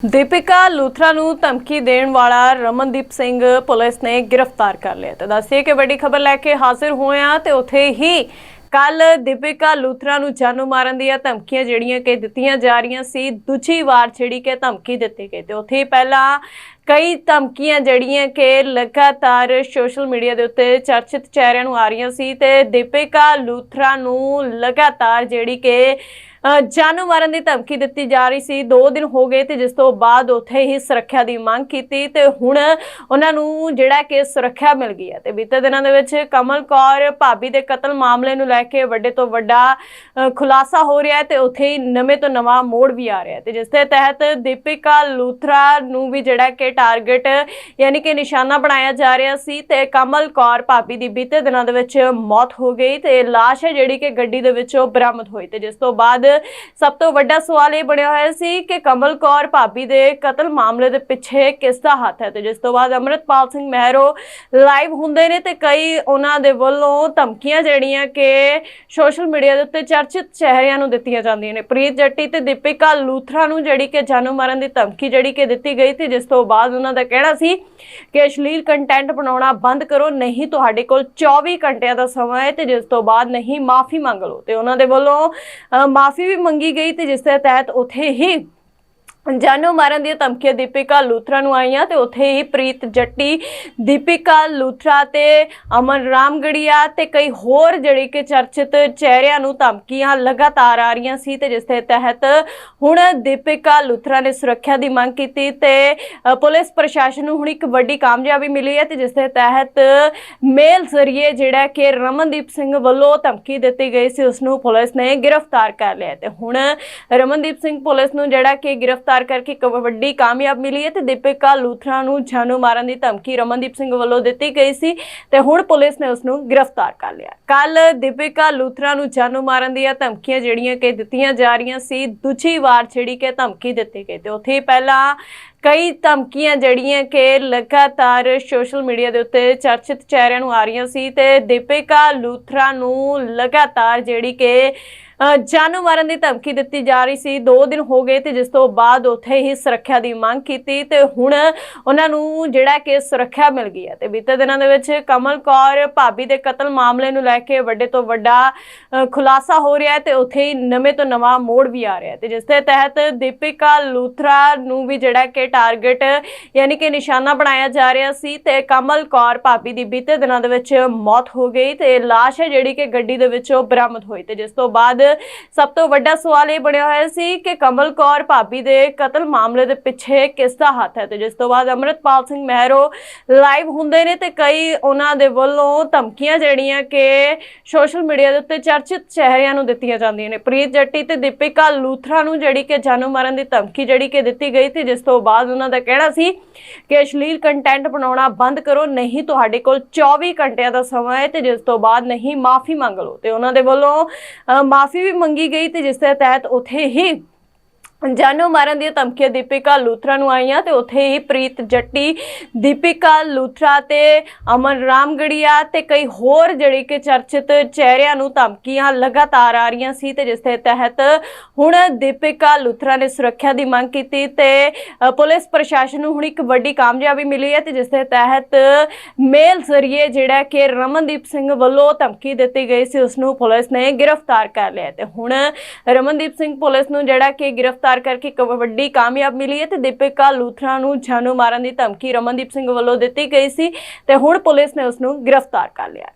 ਦੀਪਿਕਾ ਲੂਥਰਾ ਨੂੰ ਧਮਕੀ ਦੇਣ ਵਾਲਾ ਰਮਨਦੀਪ ਸਿੰਘ ਪੁਲਿਸ ਨੇ ਗ੍ਰਿਫਤਾਰ ਕਰ ਲਿਆ ਤੇ ਦੱਸਿਏ ਕਿ ਵੱਡੀ ਖਬਰ ਲੈ ਕੇ ਹਾਜ਼ਰ ਹੋਏ ਆ ਤੇ ਉੱਥੇ ਹੀ ਕੱਲ ਦੀਪਿਕਾ ਲੂਥਰਾ ਨੂੰ ਜਾਨੋਂ ਮਾਰਨ ਦੀਆਂ ਧਮਕੀਆਂ ਜਿਹੜੀਆਂ ਕਿ ਦਿੱਤੀਆਂ ਜਾ ਰਹੀਆਂ ਸੀ, ਦੂਜੀ ਵਾਰ ਜਿਹੜੀ ਕਿ ਧਮਕੀ ਦਿੱਤੀ ਗਈ ਤੇ ਉੱਥੇ ਹੀ ਪਹਿਲਾਂ ਕਈ ਧਮਕੀਆਂ ਜਿਹੜੀਆਂ ਕਿ ਲਗਾਤਾਰ ਸੋਸ਼ਲ ਮੀਡੀਆ ਦੇ ਉੱਤੇ ਚਰਚਿਤ ਚਿਹਰਿਆਂ ਨੂੰ ਆ ਰਹੀਆਂ ਸੀ ਤੇ ਦੀਪਿਕਾ ਲੂਥਰਾ ਨੂੰ ਲਗਾਤਾਰ ਜਿਹੜੀ ਕਿ ਜਾਨੋਂ ਮਾਰਨ ਦੀ ਧਮਕੀ ਦਿੱਤੀ ਜਾ ਰਹੀ ਸੀ। 2 ਦਿਨ ਹੋ ਗਏ ਤੇ ਜਿਸ ਤੋਂ ਬਾਅਦ ਉੱਥੇ ਹੀ ਸੁਰੱਖਿਆ ਦੀ ਮੰਗ ਕੀਤੀ ਤੇ ਹੁਣ ਉਹਨਾਂ ਨੂੰ ਜਿਹੜਾ ਕਿ ਸੁਰੱਖਿਆ ਮਿਲ ਗਈ ਹੈ। ਤੇ ਬੀਤੇ ਦਿਨਾਂ ਦੇ ਵਿੱਚ ਕਮਲ ਕੌਰ ਭਾਬੀ ਦੇ ਕਤਲ ਮਾਮਲੇ ਨੂੰ ਲੈ ਕੇ ਵੱਡੇ ਤੋਂ ਵੱਡਾ ਖੁਲਾਸਾ ਹੋ ਰਿਹਾ ਹੈ ਤੇ ਉੱਥੇ ਹੀ ਨਵੇਂ ਤੋਂ ਨਵਾਂ ਮੋੜ ਵੀ ਆ ਰਿਹਾ ਹੈ। ਤੇ ਜਿਸ ਦੇ ਤਹਿਤ ਦੀਪਿਕਾ ਲੂਥਰਾ ਨੂੰ ਵੀ ਜਿਹੜਾ ਕਿ ਟਾਰਗੇਟ, ਯਾਨੀ ਕਿ ਨਿਸ਼ਾਨਾ ਬਣਾਇਆ ਜਾ ਰਿਹਾ ਸੀ ਤੇ ਕਮਲ ਕੌਰ ਭਾਬੀ ਦੀ ਬੀਤੇ ਦਿਨਾਂ ਦੇ ਵਿੱਚ ਮੌਤ ਹੋ ਗਈ ਤੇ ਲਾਸ਼ ਹੈ ਜਿਹੜੀ ਕਿ ਗੱਡੀ ਦੇ ਵਿੱਚੋਂ ਬਰਾਮਦ ਹੋਈ। ਤੇ ਜਿਸ ਤੋਂ ਬਾਅਦ ਸਭ ਤੋਂ ਵੱਡਾ ਸਵਾਲ ਇਹ ਬਣਿਆ ਹੋਇਆ ਸੀ ਕਿ ਕਮਲ ਕੌਰ ਭਾਬੀ ਦੇ ਕਤਲ ਮਾਮਲੇ ਦੇ ਪਿੱਛੇ ਕਿਸ ਦਾ ਹੱਥ ਹੈ ਤੇ ਜਿਸ ਤੋਂ ਬਾਅਦ ਅਮਰਿਤਪਾਲ ਸਿੰਘ ਮਹਿਰੋ ਲਾਈਵ ਹੁੰਦੇ ਨੇ ਤੇ ਕਈ ਉਹਨਾਂ ਦੇ ਵੱਲੋਂ ਧਮਕੀਆਂ ਜਿਹੜੀਆਂ ਕਿ ਸੋਸ਼ਲ ਮੀਡੀਆ ਦੇ ਉੱਤੇ ਚਰਚਿਤ ਚਿਹਰਿਆਂ ਨੂੰ ਦਿੱਤੀਆਂ ਜਾਂਦੀਆਂ ਨੇ। ਪ੍ਰੀਤ ਜੱਟੀ ਤੇ ਦੀਪਿਕਾ ਲੂਥਰਾ ਨੂੰ ਜਿਹੜੀ ਕਿ ਜਾਨੋਂ ਮਾਰਨ ਦੀ ਧਮਕੀ ਜਿਹੜੀ ਕਿ ਦਿੱਤੀ ਗਈ ਤੇ ਜਿਸ ਤੋਂ ਬਾਅਦ ਉਹਨਾਂ ਦਾ ਕਹਿਣਾ ਸੀ ਕਿ ਅਸ਼ਲੀਲ ਕੰਟੈਂਟ ਬਣਾਉਣਾ ਬੰਦ ਕਰੋ ਨਹੀਂ ਤੁਹਾਡੇ ਕੋਲ 24 ਘੰਟਿਆਂ ਦਾ ਸਮਾਂ ਹੈ ਤੇ ਜਿਸ ਤੋਂ ਬਾਅਦ ਨਹੀਂ ਮਾਫੀ ਮੰਗ ਲਓ। ਤੇ ਉਹਨਾਂ ਦੇ ਵੱਲੋਂ ਅ, ਮਾਫੀ ਵੀ ਮੰਗੀ ਗਈ ਤੇ ਜਿਸ ਦੇ ਤਹਿਤ ਉਥੇ ਹੀ ਜਾਨੋ ਮਾਰਨ ਦੀਆਂ ਧਮਕੀਆਂ ਦੀਪਿਕਾ ਲੂਥਰਾ ਨੂੰ ਆਈਆਂ ਤੇ ਉੱਥੇ ਹੀ ਪ੍ਰੀਤ ਜੱਟੀ, ਦੀਪਿਕਾ ਲੂਥਰਾ ਤੇ ਅਮਨ ਰਾਮਗੜੀਆ ਤੇ ਕਈ ਹੋਰ ਜਿਹੜੇ ਕਿ ਚਰਚਿਤ ਚਿਹਰਿਆਂ ਨੂੰ ਧਮਕੀਆਂ ਲਗਾਤਾਰ ਆ ਰਹੀਆਂ ਸੀ ਤੇ ਜਿਸ ਦੇ ਤਹਿਤ ਹੁਣ ਦੀਪਿਕਾ ਲੂਥਰਾ ਨੇ ਸੁਰੱਖਿਆ ਦੀ ਮੰਗ ਕੀਤੀ ਤੇ ਪੁਲਿਸ ਪ੍ਰਸ਼ਾਸਨ ਨੂੰ ਹੁਣ ਇੱਕ ਵੱਡੀ ਕਾਮਯਾਬੀ ਮਿਲੀ ਹੈ ਤੇ ਜਿਸ ਦੇ ਤਹਿਤ ਮੇਲ ਜ਼ਰੀਏ ਜਿਹੜਾ ਕਿ ਰਮਨਦੀਪ ਸਿੰਘ ਵੱਲੋਂ ਧਮਕੀ ਦਿੱਤੀ ਗਈ ਸੀ, ਉਸ ਨੂੰ ਪੁਲਿਸ ਨੇ ਗ੍ਰਿਫਤਾਰ ਕਰ ਲਿਆ ਹੈ ਤੇ ਹੁਣ ਰਮਨਦੀਪ ਸਿੰਘ ਪੁਲਿਸ ਨੂੰ ਜਿਹੜਾ ਕਿ ਗ੍ਰਿਫਤਾਰ ਕਰਕੇ ਇੱਕ ਵੱਡੀ ਕਾਮਯਾਬ ਮਿਲੀ ਹੈ ਤੇ ਦੀਪਿਕਾ ਲੂਥਰਾ ਨੂੰ ਜਾਨੂ ਮਾਰਨ ਦੀ ਧਮਕੀ ਰਮਨਦੀਪ ਸਿੰਘ ਵੱਲੋਂ ਦਿੱਤੀ ਗਈ ਸੀ ਤੇ ਹੁਣ ਪੁਲਿਸ ਨੇ ਉਸ ਨੂੰ ਗ੍ਰਿਫਤਾਰ ਕਰ ਲਿਆ ਕੱਲ ਦੀਪਿਕਾ ਲੂਥਰਾ ਨੂੰ ਜਾਨੂ ਮਾਰਨ ਦੀਆਂ ਧਮਕੀਆਂ ਜਿਹੜੀਆਂ ਕਿ ਦਿੱਤੀਆਂ ਜਾ ਰਹੀਆਂ ਸੀ, ਦੂਜੀ ਵਾਰ ਜਿਹੜੀ ਕਿ ਧਮਕੀ ਦਿੱਤੀ ਗਈ ਤੇ ਉੱਥੇ ਹੀ ਪਹਿਲਾਂ ਕਈ ਧਮਕੀਆਂ ਜਿਹੜੀਆਂ ਕਿ ਲਗਾਤਾਰ ਸੋਸ਼ਲ ਮੀਡੀਆ ਦੇ ਉੱਤੇ ਚਰਚਿਤ ਚਿਹਰਿਆਂ ਨੂੰ ਆ ਰਹੀਆਂ ਸੀ ਤੇ ਦੀਪਿਕਾ ਲੂਥਰਾ ਨੂੰ ਲਗਾਤਾਰ ਜਿਹੜੀ ਕਿ ਅ, ਮਾਰਨ ਦੀ ਧਮਕੀ ਦਿੱਤੀ ਜਾ ਰਹੀ ਸੀ। 2 ਦਿਨ ਹੋ ਗਏ ਤੇ ਜਿਸ ਤੋਂ ਬਾਅਦ ਉੱਥੇ ਹੀ ਸੁਰੱਖਿਆ ਦੀ ਮੰਗ ਕੀਤੀ ਤੇ ਹੁਣ ਉਹਨਾਂ ਨੂੰ ਜਿਹੜਾ ਕਿ ਸੁਰੱਖਿਆ ਮਿਲ ਗਈ ਹੈ। ਤੇ ਬੀਤੇ ਦਿਨਾਂ ਦੇ ਵਿੱਚ ਕਮਲ ਕੌਰ ਭਾਬੀ ਦੇ ਕਤਲ ਮਾਮਲੇ ਨੂੰ ਲੈ ਕੇ ਵੱਡੇ ਤੋਂ ਵੱਡਾ ਖੁਲਾਸਾ ਹੋ ਰਿਹਾ ਹੈ ਤੇ ਉੱਥੇ ਹੀ ਨਵੇਂ ਤੋਂ ਨਵਾਂ ਮੋੜ ਵੀ ਆ ਰਿਹਾ ਹੈ। ਤੇ ਜਿਸ ਦੇ ਤਹਿਤ ਦੀਪਿਕਾ ਲੂਥਰਾ ਨੂੰ ਵੀ ਜਿਹੜਾ ਕਿ ਟਾਰਗੇਟ, ਯਾਨੀ ਕਿ ਨਿਸ਼ਾਨਾ ਬਣਾਇਆ ਜਾ ਰਿਹਾ ਸੀ ਤੇ ਕਮਲ ਕੌਰ ਭਾਬੀ ਦੀ ਬੀਤੇ ਦਿਨਾਂ ਦੇ ਵਿੱਚ ਮੌਤ ਹੋ ਗਈ ਤੇ ਲਾਸ਼ ਹੈ ਜਿਹੜੀ ਕਿ ਗੱਡੀ ਦੇ ਵਿੱਚੋਂ ਬਰਾਮਦ ਹੋਈ ਤੇ ਜਿਸ ਤੋਂ ਬਾਅਦ ਸਭ ਤੋਂ ਵੱਡਾ ਸਵਾਲ ਇਹ ਬਣਿਆ ਹੋਇਆ ਸੀ ਕਿ ਕਮਲ ਕੌਰ ਭਾਬੀ ਦੇ ਕਤਲ ਮਾਮਲੇ ਦੇ ਪਿੱਛੇ ਕਿਸ ਦਾ ਹੱਥ ਹੈ ਤੇ ਜਿਸ ਤੋਂ ਬਾਅਦ ਅਮਰਿਤਪਾਲ ਸਿੰਘ ਮਹਿਰੋ ਲਾਈਵ ਹੁੰਦੇ ਨੇ ਤੇ ਕਈ ਉਹਨਾਂ ਦੇ ਵੱਲੋਂ ਧਮਕੀਆਂ ਜਿਹੜੀਆਂ ਕਿ ਸੋਸ਼ਲ ਮੀਡੀਆ ਦੇ ਉੱਤੇ ਚਰਚਿਤ ਚਿਹਰਿਆਂ ਨੂੰ ਦਿੱਤੀਆਂ ਜਾਂਦੀਆਂ ਨੇ। ਪ੍ਰੀਤ ਜੱਟੀ ਤੇ ਦੀਪਿਕਾ ਲੂਥਰਾ ਨੂੰ ਜਿਹੜੀ ਕਿ ਜਾਨੋਂ ਮਾਰਨ ਦੀ ਧਮਕੀ ਜਿਹੜੀ ਕਿ ਦਿੱਤੀ ਗਈ ਸੀ, ਜਿਸ ਤੋਂ ਬਾਅਦ ਬਾਅਦ ਉਹਨਾਂ ਦਾ ਕਹਿਣਾ ਸੀ ਕਿ ਅਸ਼ਲੀਲ ਕੰਟੈਂਟ ਬਣਾਉਣਾ ਬੰਦ ਕਰੋ, ਨਹੀਂ ਤੁਹਾਡੇ ਕੋਲ 24 ਘੰਟਿਆਂ ਦਾ ਸਮਾਂ ਹੈ ਤੇ ਜਿਸ ਤੋਂ ਬਾਅਦ ਨਹੀਂ, ਮਾਫੀ ਮੰਗ ਲਓ। ਤੇ ਉਹਨਾਂ ਦੇ ਵੱਲੋਂ ਮਾਫੀ ਵੀ ਮੰਗੀ ਗਈ ਤੇ ਜਿਸ ਦੇ ਤਹਿਤ ਉਥੇ ਹੀ ਜਾਨੋ ਮਾਰਨ ਦੀਆਂ ਧਮਕੀਆਂ ਦੀਪਿਕਾ ਲੂਥਰਾ ਨੂੰ ਆਈਆਂ ਤੇ ਉੱਥੇ ਹੀ ਪ੍ਰੀਤ ਜੱਟੀ, ਦੀਪਿਕਾ ਲੂਥਰਾ ਤੇ ਅਮਨ ਰਾਮਗੜੀਆ ਤੇ ਕਈ ਹੋਰ ਜਿਹੜੇ ਕਿ ਚਰਚਿਤ ਚਿਹਰਿਆਂ ਨੂੰ ਧਮਕੀਆਂ ਲਗਾਤਾਰ ਆ ਰਹੀਆਂ ਸੀ ਤੇ ਜਿਸ ਦੇ ਤਹਿਤ ਹੁਣ ਦੀਪਿਕਾ ਲੂਥਰਾ ਨੇ ਸੁਰੱਖਿਆ ਦੀ ਮੰਗ ਕੀਤੀ ਤੇ ਪੁਲਿਸ ਪ੍ਰਸ਼ਾਸਨ ਨੂੰ ਹੁਣ ਇੱਕ ਵੱਡੀ ਕਾਮਯਾਬੀ ਮਿਲੀ ਹੈ ਤੇ ਜਿਸ ਦੇ ਤਹਿਤ ਮੇਲ ਜ਼ਰੀਏ ਜਿਹੜਾ ਕਿ ਰਮਨਦੀਪ ਸਿੰਘ ਵੱਲੋਂ ਧਮਕੀ ਦਿੱਤੀ ਗਈ ਸੀ, ਉਸ ਨੂੰ ਪੁਲਿਸ ਨੇ ਗ੍ਰਿਫਤਾਰ ਕਰ ਲਿਆ ਹੈ ਤੇ ਹੁਣ ਰਮਨਦੀਪ ਸਿੰਘ ਪੁਲਿਸ ਨੂੰ ਜਿਹੜਾ ਕਿ ਗ੍ਰਿਫਤਾਰ ਕਰਕੇ ਇੱਕ ਵੱਡੀ ਕਾਮਯਾਬ ਮਿਲੀ ਹੈ ਤੇ ਦੀਪਿਕਾ ਲੂਥਰਾ ਨੂੰ ਜਾਨੋਂ ਮਾਰਨ ਦੀ ਧਮਕੀ ਰਮਨਦੀਪ ਸਿੰਘ ਵੱਲੋਂ ਦਿੱਤੀ ਗਈ ਸੀ ਤੇ ਹੁਣ ਪੁਲਿਸ ਨੇ ਉਸ ਨੂੰ ਗ੍ਰਿਫਤਾਰ ਕਰ ਲਿਆ